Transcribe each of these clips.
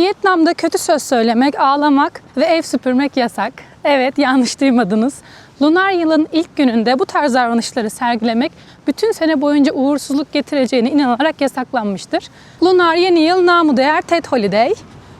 Vietnam'da kötü söz söylemek, ağlamak ve ev süpürmek yasak. Evet, yanlış duymadınız. Lunar yılın ilk gününde bu tarz davranışları sergilemek bütün sene boyunca uğursuzluk getireceğine inanılarak yasaklanmıştır. Lunar yeni yıl namı değer Tet Holiday.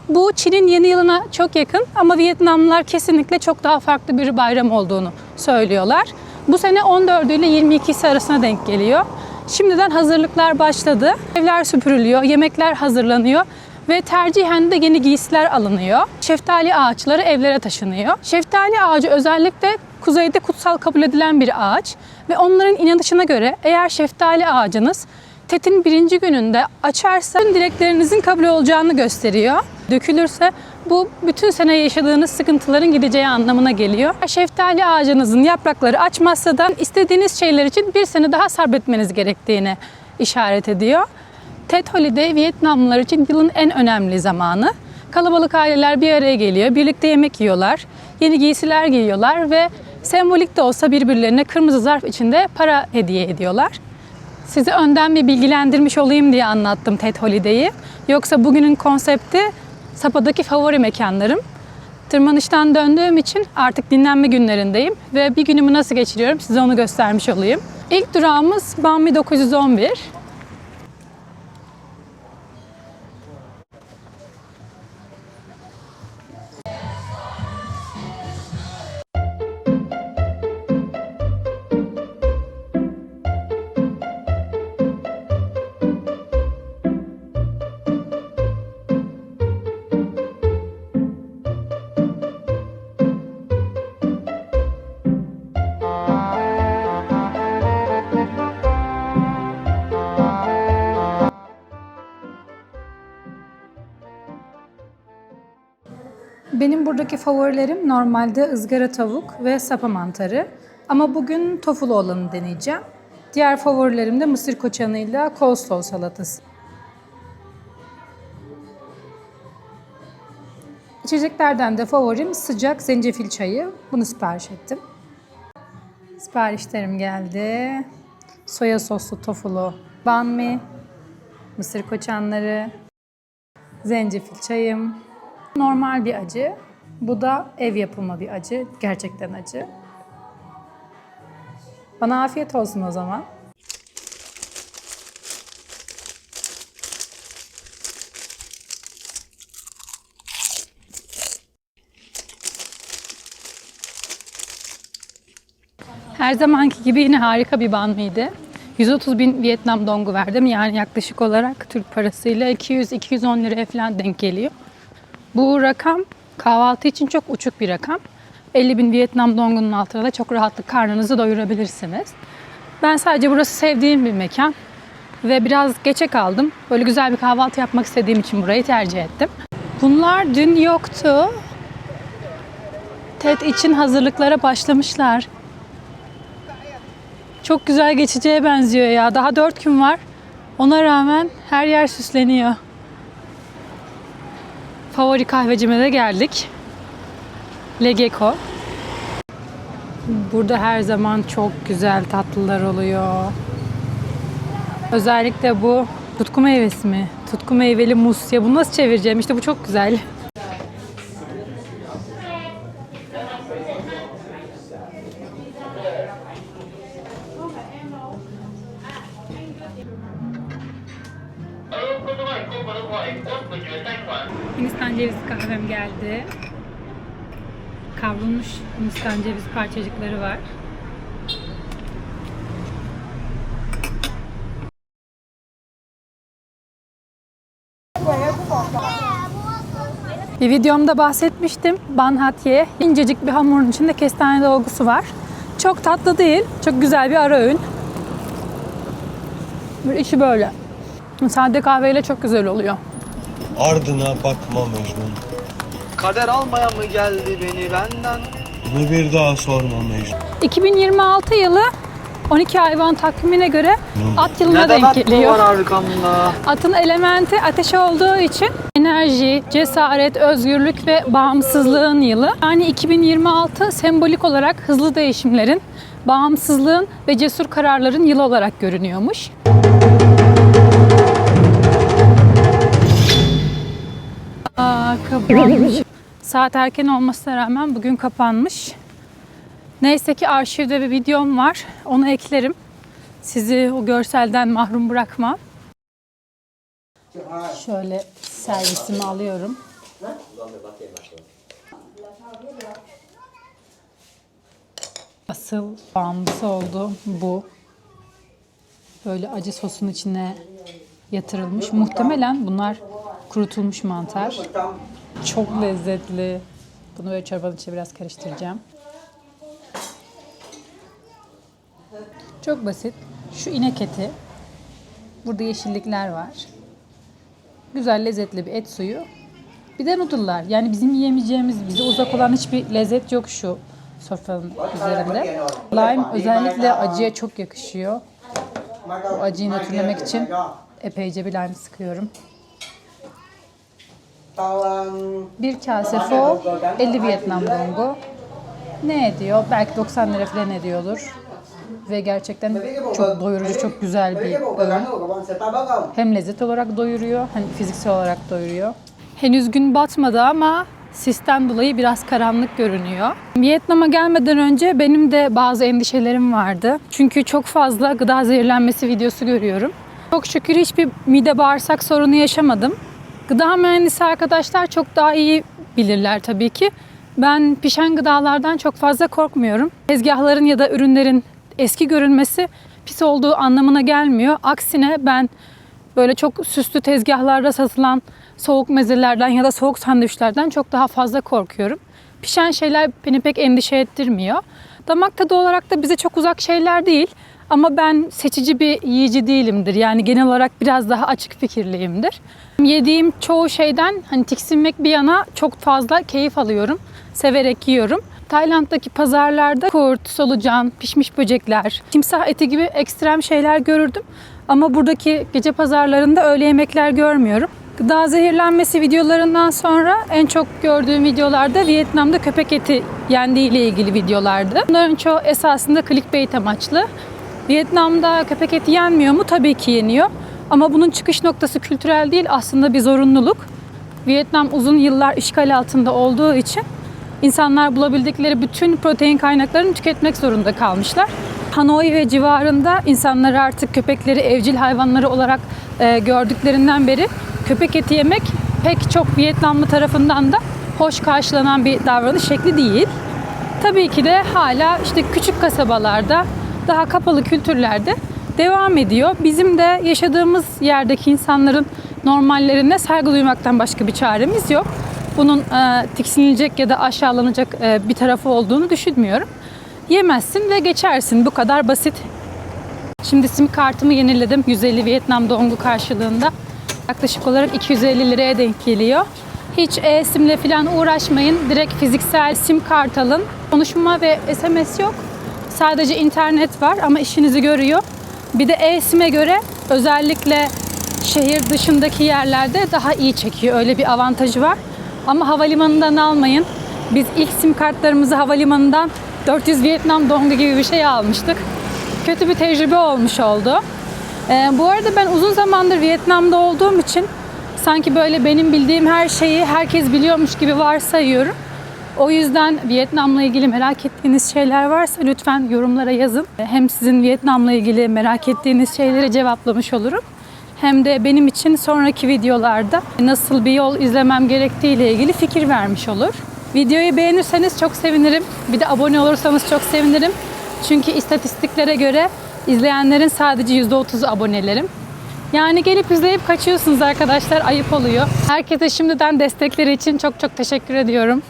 Bu Çin'in yeni yılına çok yakın ama Vietnamlılar kesinlikle çok daha farklı bir bayram olduğunu söylüyorlar. Bu sene 14 ile 22'si arasına denk geliyor. Şimdiden hazırlıklar başladı. Evler süpürülüyor, yemekler hazırlanıyor ve tercihen de yeni giysiler alınıyor. Şeftali ağaçları evlere taşınıyor. Şeftali ağacı özellikle kuzeyde kutsal kabul edilen bir ağaç ve onların inanışına göre eğer şeftali ağacınız Tet'in birinci gününde açarsa tüm dileklerinizin kabul olacağını gösteriyor. Dökülürse bu bütün sene yaşadığınız sıkıntıların gideceği anlamına geliyor. Şeftali ağacınızın yaprakları açmazsa da istediğiniz şeyler için bir sene daha sabretmeniz gerektiğini işaret ediyor. Tet Holiday Vietnamlılar için yılın en önemli zamanı. Kalabalık aileler bir araya geliyor, birlikte yemek yiyorlar, yeni giysiler giyiyorlar ve sembolik de olsa birbirlerine kırmızı zarf içinde para hediye ediyorlar. Sizi önden bir bilgilendirmiş olayım diye anlattım TED Holiday'i. Yoksa bugünün konsepti Sapa'daki favori mekanlarım. Tırmanıştan döndüğüm için artık dinlenme günlerindeyim ve bir günümü nasıl geçiriyorum size onu göstermiş olayım. İlk durağımız Bambi 911. Benim buradaki favorilerim normalde ızgara tavuk ve sapa mantarı. Ama bugün tofulu olanı deneyeceğim. Diğer favorilerim de mısır koçanıyla coleslaw salatası. İçeceklerden de favorim sıcak zencefil çayı. Bunu sipariş ettim. Siparişlerim geldi. Soya soslu tofulu banh mi, mısır koçanları, zencefil çayım, normal bir acı. Bu da ev yapımı bir acı. Gerçekten acı. Bana afiyet olsun o zaman. Her zamanki gibi yine harika bir banmıydı. 130 bin Vietnam dongu verdim. Yani yaklaşık olarak Türk parasıyla 200-210 liraya falan denk geliyor. Bu rakam kahvaltı için çok uçuk bir rakam. 50 bin Vietnam dongunun altına da çok rahatlık karnınızı doyurabilirsiniz. Ben sadece burası sevdiğim bir mekan ve biraz geçe kaldım. Böyle güzel bir kahvaltı yapmak istediğim için burayı tercih ettim. Bunlar dün yoktu. TED için hazırlıklara başlamışlar. Çok güzel geçeceğe benziyor ya. Daha dört gün var. Ona rağmen her yer süsleniyor. Favori kahvecime de geldik. Legeko. Burada her zaman çok güzel tatlılar oluyor. Özellikle bu tutku meyvesi mi? Tutku meyveli mus. Ya bunu nasıl çevireceğim? İşte bu çok güzel. Hindistan cevizi kahvem geldi. Kavrulmuş Hindistan cevizi parçacıkları var. Bir videomda bahsetmiştim. Banhatye incecik bir hamurun içinde kestane dolgusu var. Çok tatlı değil, çok güzel bir ara öğün. Bir içi böyle. Sade kahveyle çok güzel oluyor. Ardına bakma Mecnun. Kader almaya mı geldi beni benden? Bunu bir daha sorma Mecnun. 2026 yılı 12 hayvan takvimine göre at yılına Neden denk geliyor. var arkamda? Atın elementi ateş olduğu için enerji, cesaret, özgürlük ve bağımsızlığın yılı. Yani 2026 sembolik olarak hızlı değişimlerin, bağımsızlığın ve cesur kararların yılı olarak görünüyormuş. Saat erken olmasına rağmen bugün kapanmış. Neyse ki arşivde bir videom var. Onu eklerim. Sizi o görselden mahrum bırakmam. Şöyle servisimi alıyorum. Asıl bağımlısı oldu bu. Böyle acı sosun içine yatırılmış. Muhtemelen bunlar kurutulmuş mantar. Çok lezzetli. Bunu böyle çorbanın içine biraz karıştıracağım. Çok basit. Şu inek eti. Burada yeşillikler var. Güzel lezzetli bir et suyu. Bir de noodle'lar. Yani bizim yiyemeyeceğimiz, bize uzak olan hiçbir lezzet yok şu sofranın üzerinde. Lime özellikle acıya çok yakışıyor. Bu acıyı nötrlemek için epeyce bir lime sıkıyorum. Bir kase pho, 50 Vietnam dongu. Ne ediyor? Belki 90 lira falan ediyordur. Ve gerçekten çok doyurucu, çok güzel bir öğün. Hem lezzet olarak doyuruyor, hem fiziksel olarak doyuruyor. Henüz gün batmadı ama sistem dolayı biraz karanlık görünüyor. Vietnam'a gelmeden önce benim de bazı endişelerim vardı. Çünkü çok fazla gıda zehirlenmesi videosu görüyorum. Çok şükür hiçbir mide bağırsak sorunu yaşamadım. Gıda mühendisi arkadaşlar çok daha iyi bilirler tabii ki. Ben pişen gıdalardan çok fazla korkmuyorum. Tezgahların ya da ürünlerin eski görünmesi pis olduğu anlamına gelmiyor. Aksine ben böyle çok süslü tezgahlarda satılan soğuk mezelerden ya da soğuk sandviçlerden çok daha fazla korkuyorum. Pişen şeyler beni pek endişe ettirmiyor. Damak tadı olarak da bize çok uzak şeyler değil. Ama ben seçici bir yiyici değilimdir. Yani genel olarak biraz daha açık fikirliyimdir. Yediğim çoğu şeyden hani tiksinmek bir yana çok fazla keyif alıyorum. Severek yiyorum. Tayland'daki pazarlarda kurt, solucan, pişmiş böcekler, timsah eti gibi ekstrem şeyler görürdüm. Ama buradaki gece pazarlarında öyle yemekler görmüyorum. Gıda zehirlenmesi videolarından sonra en çok gördüğüm videolarda Vietnam'da köpek eti yendiği ile ilgili videolardı. Bunların çoğu esasında clickbait amaçlı. Vietnam'da köpek eti yenmiyor mu? Tabii ki yeniyor. Ama bunun çıkış noktası kültürel değil aslında bir zorunluluk. Vietnam uzun yıllar işgal altında olduğu için insanlar bulabildikleri bütün protein kaynaklarını tüketmek zorunda kalmışlar. Hanoi ve civarında insanlar artık köpekleri evcil hayvanları olarak e, gördüklerinden beri köpek eti yemek pek çok Vietnamlı tarafından da hoş karşılanan bir davranış şekli değil. Tabii ki de hala işte küçük kasabalarda, daha kapalı kültürlerde devam ediyor. Bizim de yaşadığımız yerdeki insanların normallerine saygı duymaktan başka bir çaremiz yok. Bunun e, tiksinilecek ya da aşağılanacak e, bir tarafı olduğunu düşünmüyorum. Yemezsin ve geçersin. Bu kadar basit. Şimdi sim kartımı yeniledim. 150 Vietnam dongu karşılığında. Yaklaşık olarak 250 liraya denk geliyor. Hiç e-simle falan uğraşmayın. Direkt fiziksel sim kart alın. Konuşma ve SMS yok. Sadece internet var ama işinizi görüyor. Bir de e-sim'e göre özellikle şehir dışındaki yerlerde daha iyi çekiyor. Öyle bir avantajı var. Ama havalimanından almayın. Biz ilk sim kartlarımızı havalimanından 400 Vietnam dongu gibi bir şey almıştık. Kötü bir tecrübe olmuş oldu. Ee, bu arada ben uzun zamandır Vietnam'da olduğum için sanki böyle benim bildiğim her şeyi herkes biliyormuş gibi varsayıyorum. O yüzden Vietnam'la ilgili merak ettiğiniz şeyler varsa lütfen yorumlara yazın. Hem sizin Vietnam'la ilgili merak ettiğiniz şeyleri cevaplamış olurum. Hem de benim için sonraki videolarda nasıl bir yol izlemem gerektiği ile ilgili fikir vermiş olur. Videoyu beğenirseniz çok sevinirim. Bir de abone olursanız çok sevinirim. Çünkü istatistiklere göre izleyenlerin sadece %30'u abonelerim. Yani gelip izleyip kaçıyorsunuz arkadaşlar. Ayıp oluyor. Herkese şimdiden destekleri için çok çok teşekkür ediyorum.